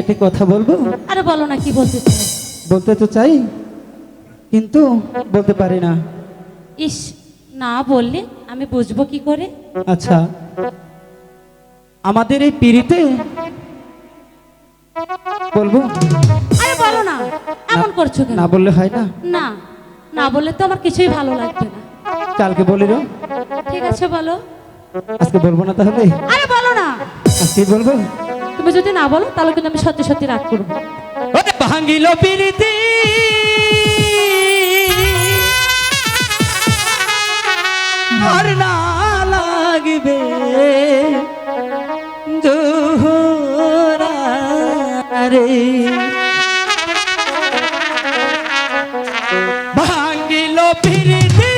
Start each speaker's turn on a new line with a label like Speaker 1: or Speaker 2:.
Speaker 1: একটি কথা বলব?
Speaker 2: আরে বলো না কি বলতে চাও?
Speaker 1: বলতে তো চাই কিন্তু বলতে পারি না।
Speaker 2: ইস না বললে আমি বুঝব কি করে?
Speaker 1: আচ্ছা আমাদের এই পিড়িতে বলব?
Speaker 2: আরে বলো না এমন করছ কেন?
Speaker 1: না বললে হয় না?
Speaker 2: না না বললে তো আমার কিছুই ভালো লাগবে না।
Speaker 1: কালকে বলিল
Speaker 2: ঠিক আছে বলো।
Speaker 1: আজকে বলব না তাহলে?
Speaker 2: আরে বলো না।
Speaker 1: আজকে বলব?
Speaker 2: তুমি যদি না বলো, তাহলে কিন্তু আমি সত্যি সত্যি রাগ করব।
Speaker 1: ভাঙিল পিরিতি লাগবে রে ভাঙিল পিরিতি